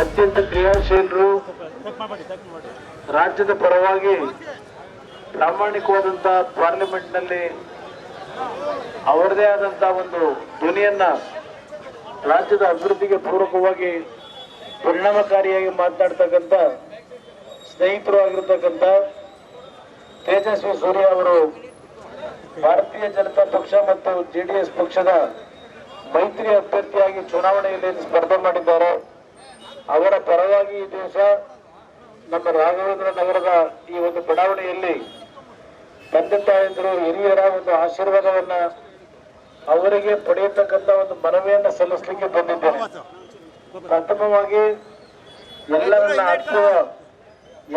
ಅತ್ಯಂತ ಕ್ರಿಯಾಶೀಲರು ರಾಜ್ಯದ ಪರವಾಗಿ ಪ್ರಾಮಾಣಿಕವಾದಂತಹ ಪಾರ್ಲಿಮೆಂಟ್ನಲ್ಲಿ ಅವರದೇ ಆದಂತಹ ಒಂದು ಧ್ವನಿಯನ್ನ ರಾಜ್ಯದ ಅಭಿವೃದ್ಧಿಗೆ ಪೂರಕವಾಗಿ ಪರಿಣಾಮಕಾರಿಯಾಗಿ ಮಾತನಾಡ್ತಕ್ಕಂಥ ಸ್ನೇಹಿತರು ಆಗಿರ್ತಕ್ಕಂಥ ತೇಜಸ್ವಿ ಸೂರ್ಯ ಅವರು ಭಾರತೀಯ ಜನತಾ ಪಕ್ಷ ಮತ್ತು ಜೆಡಿಎಸ್ ಪಕ್ಷದ ಮೈತ್ರಿ ಅಭ್ಯರ್ಥಿಯಾಗಿ ಚುನಾವಣೆಯಲ್ಲಿ ಸ್ಪರ್ಧೆ ಮಾಡಿದ್ದಾರೆ. ಅವರ ಪರವಾಗಿ ಈ ದಿವಸ ನಮ್ಮ ರಾಘವೇಂದ್ರ ನಗರದ ಈ ಒಂದು ಬಡಾವಣೆಯಲ್ಲಿ ತಂದೆ ತಾಯಂದಿರು ಹಿರಿಯರ ಒಂದು ಆಶೀರ್ವಾದವನ್ನ ಅವರಿಗೆ ಪಡೆಯತಕ್ಕಂತ ಒಂದು ಮನವಿಯನ್ನ ಸಲ್ಲಿಸಲಿಕ್ಕೆ ಬಂದಿದ್ದೇನೆ. ಪ್ರಥಮವಾಗಿ ಎಲ್ಲರನ್ನ ಹಾಕುವ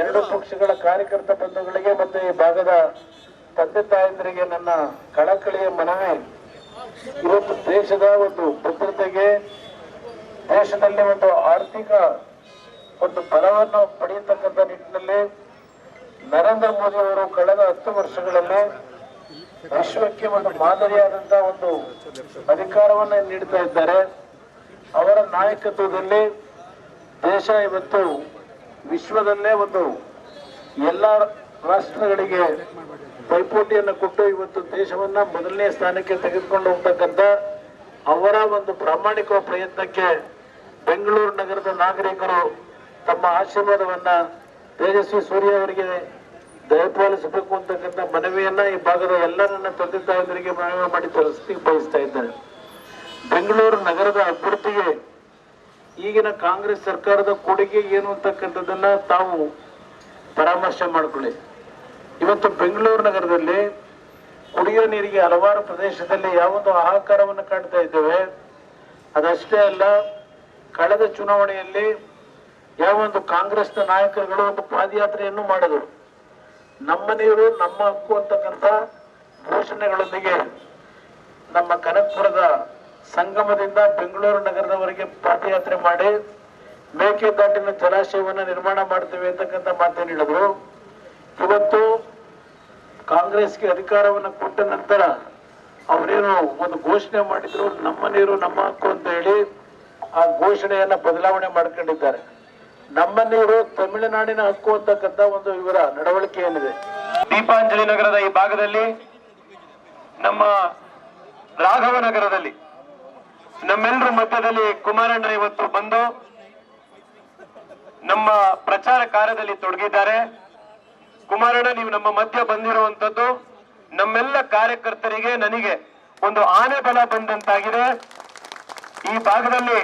ಎರಡು ಪಕ್ಷಗಳ ಕಾರ್ಯಕರ್ತ ಬಂಧುಗಳಿಗೆ ಮತ್ತು ಈ ಭಾಗದ ತಂದೆ ತಾಯಂದಿರಿಗೆ ನನ್ನ ಕಳಕಳಿಯ ಮನವಿ. ಇವತ್ತು ದೇಶದ ಒಂದು ಭದ್ರತೆಗೆ ದೇಶದಲ್ಲಿ ಒಂದು ಆರ್ಥಿಕ ಒಂದು ಬಲವನ್ನು ಪಡೆಯತಕ್ಕಂಥ ನಿಟ್ಟಿನಲ್ಲಿ ನರೇಂದ್ರ ಮೋದಿ ಅವರು ಕಳೆದ ಹತ್ತು ವರ್ಷಗಳಲ್ಲಿ ವಿಶ್ವಕ್ಕೆ ಒಂದು ಮಾದರಿಯಾದಂತಹ ಒಂದು ಅಧಿಕಾರವನ್ನು ನೀಡ್ತಾ ಇದ್ದಾರೆ. ಅವರ ನಾಯಕತ್ವದಲ್ಲಿ ದೇಶ ಇವತ್ತು ವಿಶ್ವದಲ್ಲೇ ಒಂದು ಎಲ್ಲ ರಾಷ್ಟ್ರಗಳಿಗೆ ಪೈಪೋಟಿಯನ್ನು ಕೊಟ್ಟು ಇವತ್ತು ದೇಶವನ್ನ ಮೊದಲನೇ ಸ್ಥಾನಕ್ಕೆ ತೆಗೆದುಕೊಂಡು ಹೋಗ್ತಕ್ಕಂಥ ಅವರ ಒಂದು ಪ್ರಾಮಾಣಿಕ ಪ್ರಯತ್ನಕ್ಕೆ ಬೆಂಗಳೂರು ನಗರದ ನಾಗರಿಕರು ತಮ್ಮ ಆಶೀರ್ವಾದವನ್ನ ತೇಜಸ್ವಿ ಸೂರ್ಯ ಅವರಿಗೆ ದಯಪಾಲಿಸಬೇಕು ಅಂತಕ್ಕಂಥ ಮನವಿಯನ್ನ ಈ ಭಾಗದ ಎಲ್ಲ ನನ್ನ ತಂದೆ ತಾಯಂದರಿಗೆ ಮನವಿ ಮಾಡಿ ತರಿಸ್ಲಿಕ್ಕೆ ಬಯಸ್ತಾ ಇದ್ದಾರೆ ಬೆಂಗಳೂರು ನಗರದ ಅಭಿವೃದ್ಧಿಗೆ ಈಗಿನ ಕಾಂಗ್ರೆಸ್ ಸರ್ಕಾರದ ಕೊಡುಗೆ ಏನು ಅಂತಕ್ಕಂಥದ್ದನ್ನ ತಾವು ಪರಾಮರ್ಶೆ ಮಾಡಿಕೊಳ್ಳಿ. ಇವತ್ತು ಬೆಂಗಳೂರು ನಗರದಲ್ಲಿ ಕುಡಿಯೋ ನೀರಿಗೆ ಹಲವಾರು ಪ್ರದೇಶದಲ್ಲಿ ಯಾವೊಂದು ಆಹಾಕಾರವನ್ನು ಕಾಣ್ತಾ ಇದ್ದೇವೆ. ಅದಷ್ಟೇ ಅಲ್ಲ ಕಳೆದ ಚುನಾವಣೆಯಲ್ಲಿ ಯಾವ ಒಂದು ಕಾಂಗ್ರೆಸ್ನ ನಾಯಕರುಗಳು ಒಂದು ಪಾದಯಾತ್ರೆಯನ್ನು ಮಾಡಿದರು. ನಮ್ಮ ನೀರು, ನಮ್ಮ ಹಕ್ಕು ಅಂತಕ್ಕಂಥ ಘೋಷಣೆಗಳೊಂದಿಗೆ ನಮ್ಮ ಕನಕಪುರದ ಸಂಗಮದಿಂದ ಬೆಂಗಳೂರು ನಗರದವರೆಗೆ ಪಾದಯಾತ್ರೆ ಮಾಡಿ ಮೇಕೆದಾಟಿನ ಜಲಾಶಯವನ್ನು ನಿರ್ಮಾಣ ಮಾಡ್ತೇವೆ ಅಂತಕ್ಕಂಥ ಮಾತನ್ನು ಹೇಳಿದ್ರು. ಇವತ್ತು ಕಾಂಗ್ರೆಸ್ಗೆ ಅಧಿಕಾರವನ್ನು ಕೊಟ್ಟ ನಂತರ ಅವರೇನು ಒಂದು ಘೋಷಣೆ ಮಾಡಿದ್ರು, ನಮ್ಮ ನೀರು, ನಮ್ಮ ಹಕ್ಕು ಅಂತ ಹೇಳಿ ಆ ಘೋಷಣೆಯನ್ನ ಬದಲಾವಣೆ ಮಾಡ್ಕೊಂಡಿದ್ದಾರೆ. ನಮ್ಮ ತಮಿಳುನಾಡಿನ ಹಕ್ಕು ಅಂತಕ್ಕಂಥ ಒಂದು ಇವರ ನಡವಳಿಕೆ ಏನಿದೆ? ದೀಪಾಂಜಲಿ ನಗರದ ಈ ಭಾಗದಲ್ಲಿ, ನಮ್ಮ ರಾಘವ ನಗರದಲ್ಲಿ ನಮ್ಮೆಲ್ಲರ ಮಧ್ಯದಲ್ಲಿ ಕುಮಾರಣ್ಣ ಇವತ್ತು ಬಂದು ನಮ್ಮ ಪ್ರಚಾರ ಕಾರ್ಯದಲ್ಲಿ ತೊಡಗಿದ್ದಾರೆ. ಕುಮಾರಣ್ಣ, ನೀವು ನಮ್ಮ ಮಧ್ಯ ಬಂದಿರುವಂತದ್ದು ನಮ್ಮೆಲ್ಲ ಕಾರ್ಯಕರ್ತರಿಗೆ ನನಗೆ ಒಂದು ಆನೆ ಬಲ ಬಂದಂತಾಗಿದೆ. ಈ ಭಾಗದಲ್ಲಿ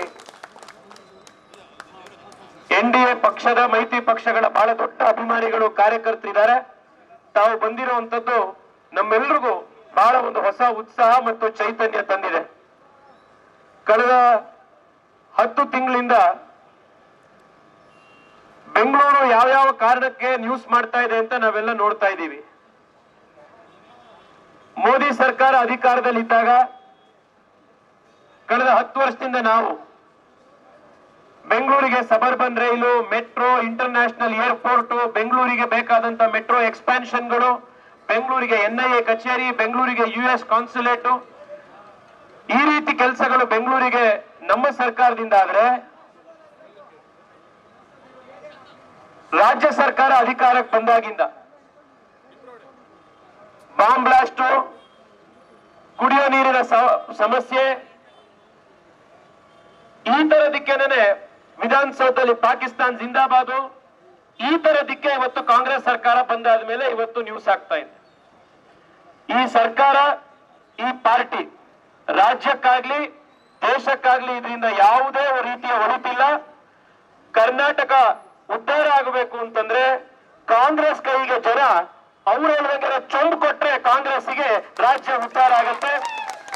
ಎನ್ ಡಿ ಎ ಪಕ್ಷದ ಮೈತ್ರಿ ಪಕ್ಷಗಳ ಬಹಳ ದೊಡ್ಡ ಅಭಿಮಾನಿಗಳು ಕಾರ್ಯಕರ್ತರಿದ್ದಾರೆ. ತಾವು ಬಂದಿರುವಂತದ್ದು ನಮ್ಮೆಲ್ರಿಗೂ ಬಹಳ ಒಂದು ಹೊಸ ಉತ್ಸಾಹ ಮತ್ತು ಚೈತನ್ಯ ತಂದಿದೆ. ಕಳೆದ ಹತ್ತು ತಿಂಗಳಿಂದ ಬೆಂಗಳೂರು ಯಾವ್ಯಾವ ಕಾರಣಕ್ಕೆ ನ್ಯೂಸ್ ಮಾಡ್ತಾ ಇದೆ ಅಂತ ನಾವೆಲ್ಲ ನೋಡ್ತಾ ಇದ್ದೀವಿ. ಮೋದಿ ಸರ್ಕಾರ ಅಧಿಕಾರದಲ್ಲಿದ್ದಾಗ ಕಳೆದ ಹತ್ತು ವರ್ಷದಿಂದ ನಾವು ಬೆಂಗಳೂರಿಗೆ suburban rail, metro, international airport, ಬೆಂಗಳೂರಿಗೆ ಬೇಕಾದಂತ ಮೆಟ್ರೋ ಎಕ್ಸ್ಪಾನ್ಷನ್ಗಳು ಬೆಂಗಳೂರಿಗೆ ಎನ್ಐಎ ಕಚೇರಿ, ಬೆಂಗಳೂರಿಗೆ ಯು ಎಸ್ ಕಾನ್ಸುಲೇಟ್. ಈ ರೀತಿ ಕೆಲಸಗಳು ಬೆಂಗಳೂರಿಗೆ ನಮ್ಮ ಸರ್ಕಾರದಿಂದ ಆದ್ರೆ ರಾಜ್ಯ ಸರ್ಕಾರ ಅಧಿಕಾರಕ್ಕೆ ಬಂದಾಗಿಂದ ಬಾಂಬ್ ಬ್ಲಾಸ್ಟ್, ಕುಡಿಯೋ ನೀರಿನ ಸಮಸ್ಯೆ ಈ ತರದಕ್ಕೇನೆ ವಿಧಾನಸೌಧದಲ್ಲಿ ಪಾಕಿಸ್ತಾನ್ ಜಿಂದಾಬಾದು, ಈ ತರದಕ್ಕೆ ಇವತ್ತು ಕಾಂಗ್ರೆಸ್ ಸರ್ಕಾರ ಬಂದಾದ ಮೇಲೆ ಇವತ್ತು ನ್ಯೂಸ್ ಆಗ್ತಾ ಇದೆ. ಈ ಸರ್ಕಾರ, ಈ ಪಾರ್ಟಿ ರಾಜ್ಯಕ್ಕಾಗ್ಲಿ, ದೇಶಕ್ಕಾಗ್ಲಿ ಇದರಿಂದ ಯಾವುದೇ ರೀತಿಯ ಒಳಿತಿಲ್ಲ. ಕರ್ನಾಟಕ ಉದ್ಧಾರ ಆಗಬೇಕು ಅಂತಂದ್ರೆ ಕಾಂಗ್ರೆಸ್ ಕೈಗೆ ಜನ ಅವ್ರ ಚೊಂಬು ಕೊಟ್ರೆ ಕಾಂಗ್ರೆಸ್ಗೆ ರಾಜ್ಯ ಉದ್ಧಾರ ಆಗುತ್ತೆ.